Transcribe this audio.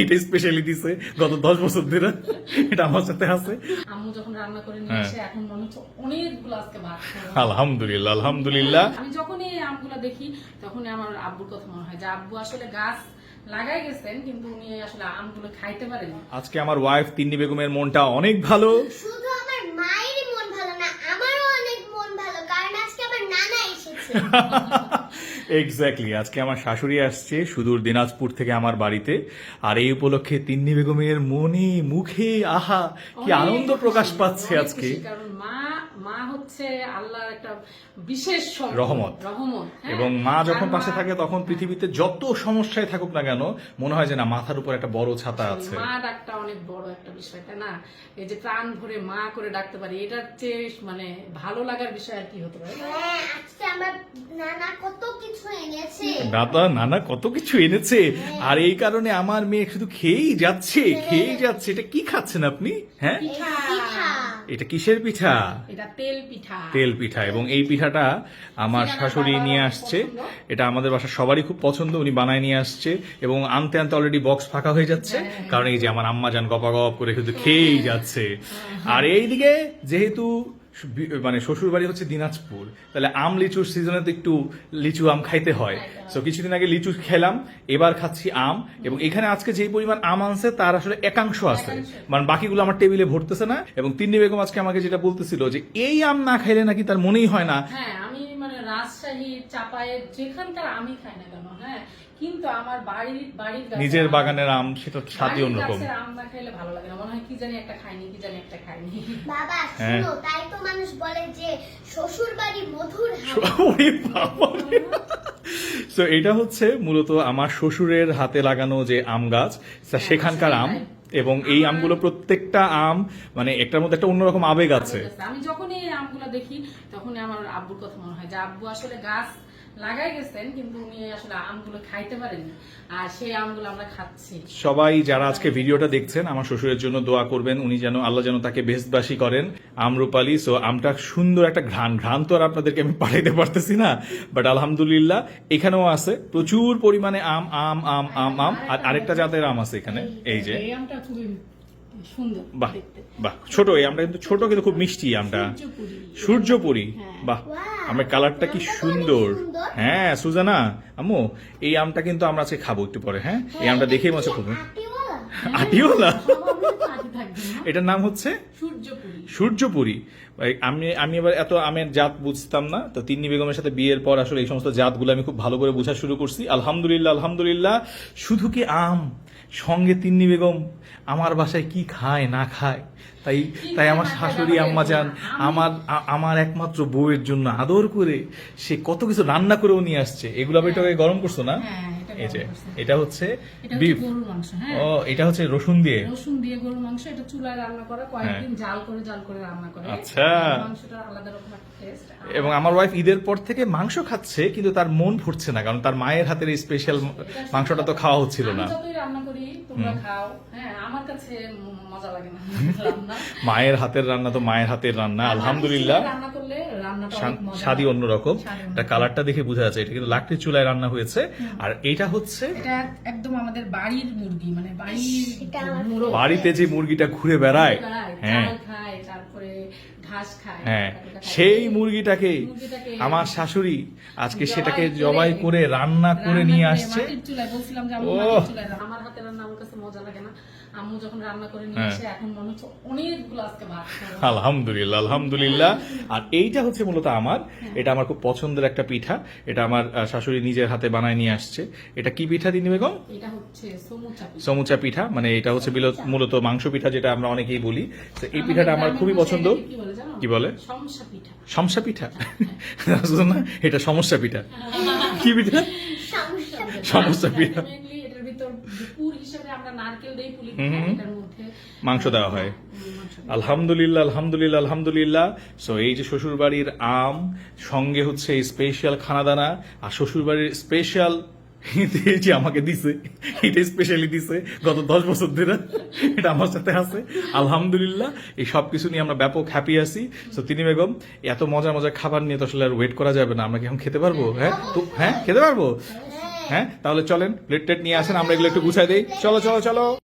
এটা স্পেশালি দিছে গত দশ বছর ধরে। এটা আমার সাথে আছে। আম্মু যখন রান্না করে নিয়ে হ্যাঁ। এসে এখন মনে হচ্ছে অনেকগুলো আজকে ভাত আলহামদুলিল্লাহ আলহামদুলিল্লাহ। আমি যখনই এই আমগুলো দেখি তখনই আমার আব্বুর কথা মনে হয় যে আব্বু আসলে গাছ লাগাই গেছেন কিন্তু উনি আসলে আমগুলো খাইতে পারেন আজকে আমার ওয়াইফ তিন্নি বেগমের মনটা অনেক ভালো। শুধু আমার মায়েরই মন ভালো না আমারও অনেক মন ভালো কারণ আজকে আমার নানা এসেছে। এক্স্যাক্টলি আজকে আমার শাশুড়ি আসছে সুদূর দিনাজপুর থেকে আমার বাড়িতে। আর এই উপলক্ষে তিন্নি বেগমের মনে মুখে আহা কি আনন্দ প্রকাশ পাচ্ছে আজকে। কারণ মা মা হচ্ছে আল্লাহর একটা বিশেষ রহমত। রহমত হ্যাঁ? এবং মা যখন পাশে থাকে তখন পৃথিবীতে যত সমস্যায় থাকুক না কেন মনে হয় যে না মাথার উপর একটা বড় ছাতা আছে। মা ডাকটা অনেক বড় একটা বিষয় তাই না? এই যে প্রাণ ভরে মা করে ডাকতে পারি এটার চেয়ে মানে ভালো লাগার বিষয় আর কি হতে পারে? হ্যাঁ আজকে আমার নানা কত কিছু এনেছে। দাদা নানা কত কিছু এনেছে। আর এই কারণে আমার মেয়ে শুধু খেয়েই যাচ্ছে খেয়েই যাচ্ছে। এটা কি খাচ্ছেন আপনি? হ্যাঁ? এটা কিসের পিঠা? এটা তেল পিঠা। তেল পিঠা। এবং এই পিঠাটা আমার শাশুড়ি নিয়ে আসছে। এটা আমাদের বাসার সবারই খুব পছন্দ উনি বানায় নিয়ে আসছে। এবং আনতে আনতে অলরেডি বক্স ফাঁকা হয়ে যাচ্ছে। হ্যাঁ। কারণ এই যে আমার আম্মা যান গপা গপ করে কিন্তু খেয়েই যাচ্ছে। আর এইদিকে যেহেতু মানে শ্বশুর বাড়ি হচ্ছে দিনাজপুর। তাহলে আম লিচুর সিজনে তো একটু লিচু আম খাইতে হয়। তো কিছুদিন আগে লিচু খেলাম এবার খাচ্ছি আম। এবং এখানে আজকে যেই পরিমাণ আম আনছে তার আসলে একাংশ আছে। মানে বাকিগুলো আমার টেবিলে ভরতেছে না। এবং তিন্নি বেগম আজকে আমাকে যেটা বলতেছিল যে এই আম না খাইলে নাকি তার মনেই হয় না। হ্যাঁ আমি মানে রাজশাহী চাপায়ের যেখানকার আমি খাই না কেন হ্যাঁ কিন্তু আমার বাড়ির বাড়ির নিজের বাগানের আম সেটা স্বাদই অন্যরকম। আম না খাইলে ভালো লাগে না। মনে হয় কি জানি একটা খাইনি কি জানি একটা খাইনি। বাবা হ্যাঁ। শুনো তাই তো মানুষ বলে যে শ্বশুর বাড়ি মধুর। ওরে বাবা তো এটা হচ্ছে মূলত আমার শ্বশুরের হাতে লাগানো যে আম গাছ সেখানকার আম এবং এই আমগুলো প্রত্যেকটা আম মানে একটার মধ্যে একটা অন্যরকম আবেগ আছে। আমি যখনই এই আমগুলো দেখি তখনই আমার আব্বুর কথা মনে হয় যে আব্বু আসলে গাছ লাগাই গেছেন কিন্তু উনি আসলে আমগুলো খাইতে আর সেই আমগুলো আমরা খাচ্ছি। সবাই যারা আজকে ভিডিওটা দেখছেন আমার শ্বশুরের জন্য দোয়া করবেন উনি যেন আল্লাহ যেন তাকে বেশবাসী করেন। আমরুপালি সো আমটা সুন্দর একটা ঘ্রাণ। ঘ্রাণ তো আর আপনাদেরকে আমি পাঠাইতে পারতেছি না বাট আলহামদুলিল্লাহ এখানেও আছে। প্রচুর পরিমাণে আম আম আম আম আম আর আরেকটা জাতের আম আছে এখানে। এই যে। এই আমটা খুবই সুন্দর বাহ দেখতে। বাহ ছোট আমটা কিন্তু ছোট কিন্তু খুব মিষ্টি আমটা। সূর্যপুরি। হ্যাঁ। বাহ আমার কালারটা কি সুন্দর। হ্যাঁ সুজানা আম্মু এই আমটা কিন্তু আমরা আজকে খাব একটু পরে হ্যাঁ? এই আমটা দেখেই মনে খুব? আটিওলা এটার নাম হচ্ছে? সূর্যপুরি। আমি আমি এবার এত আমের জাত বুঝতাম না তো তিন্নি বেগমের সাথে বিয়ের পর আসলে এই সমস্ত জাতগুলো আমি খুব ভালো করে বোঝা শুরু করছি। আলহামদুলিল্লাহ আলহামদুলিল্লাহ। শুধু কি আম? সঙ্গে তিন্নি বেগম আমার বাসায় কি খায় না খায়? তাই তাই আমার শাশুড়ি আম্মা যান। আমার আমার একমাত্র বউয়ের জন্য আদর করে সে কত কিছু রান্না করেও নিয়ে আসছে। এগুলো আমি এটাকে গরম করছ না? হ্যাঁ, এই যে এটা হচ্ছে বিফ। হ্যাঁ। ও এটা হচ্ছে রসুন দিয়ে? রসুন দিয়ে গরুর মাংস এটা চুলায় রান্না করা কয়েকদিন জাল করে জাল করে রান্না করে। হ্যাঁ। আচ্ছা। মাংসটা আলাদা রকম টেস্ট এবং আমার ওয়াইফ ঈদের পর থেকে মাংস খাচ্ছে কিন্তু তার মন ভরছে না কারণ তার মায়ের হাতের এই স্পেশাল মাংসটা তো খাওয়া হচ্ছিল না। রান্না করি তোমরা খাও। হ্যাঁ আমার কাছে মজা লাগে না মায়ের হাতের রান্না তো মায়ের হাতের রান্না আলহামদুলিল্লাহ। রান্না করলে স্বাদই অন্যরকম। এটা কালারটা দেখে বোঝা যাচ্ছে এটা কিন্তু লাকড়ির চুলায় রান্না হয়েছে। আর এটা হচ্ছে এটা একদম আমাদের বাড়ির মুরগি মানে বাড়ির। বাড়িতে যে মুরগিটা ঘুরে বেড়ায় হ্যাঁ চাল খায় তারপরে ঘাস খায় হ্যাঁ সেই মুরগিটাকে মুরগিটাকে আমার শাশুড়ি আজকে সেটাকে জবাই করে রান্না করে নিয়ে আসছে। রান্না- আমার হাতের রান্না আমার কাছে মজা লাগে না। আম্মু যখন রান্না করে নিয়ে হ্যাঁ। আসে এখন মনে হচ্ছে অনেকগুলো আজকে ভাত আলহামদুলিল্লাহ আলহামদুলিল্লাহ। আর এইটা হচ্ছে মূলত আমার এটা আমার খুব পছন্দের একটা পিঠা। এটা আমার শাশুড়ি নিজের হাতে বানায় নিয়ে আসছে। এটা কি পিঠা দিনি বেগম? এটা হচ্ছে সমুচা পিঠা। মানে এটা হচ্ছে মূলত মাংস পিঠা যেটা আমরা অনেকেই বলি। তো এই পিঠাটা আমার খুবই পছন্দ। জানো? কি বলে? সমস্যা পিঠা। সমসা পিঠা? না? এটা সমস্যা পিঠা। কি পিঠা? সমস্যা পিঠা। Ultimately এটার ভিতর পুর হিসেবে আমরা নারকেল দেই পুলি হুম হুম। এটার মধ্যে মাংস দেওয়া হয়। আলহামদুলিল্লাহ আলহামদুলিল্লাহ আলহামদুলিল্লাহ। সো এই যে শ্বশুর বাড়ির আম সঙ্গে হচ্ছে এই স্পেশাল খানাদানা আর শ্বশুর স্পেশাল যে আমাকে দিছে। এটা স্পেশালি দিছে গত দশ বছর ধরে। এটা আমার সাথে আছে। আলহামদুলিল্লাহ, এই সব কিছু নিয়ে আমরা ব্যাপক হ্যাপি আছি। তো তিনি বেগম, এত মজা মজা খাবার নিয়ে তো আসলে আর ওয়েট করা যাবে না। আমরা কি এখন খেতে পারব? হ্যাঁ? তো হ্যাঁ? খেতে পারব? হ্যাঁ? তাহলে চলেন প্লেট টেট নিয়ে আসেন, আমরা এগুলো একটু গুছাই দিই। চলো চলো চলো।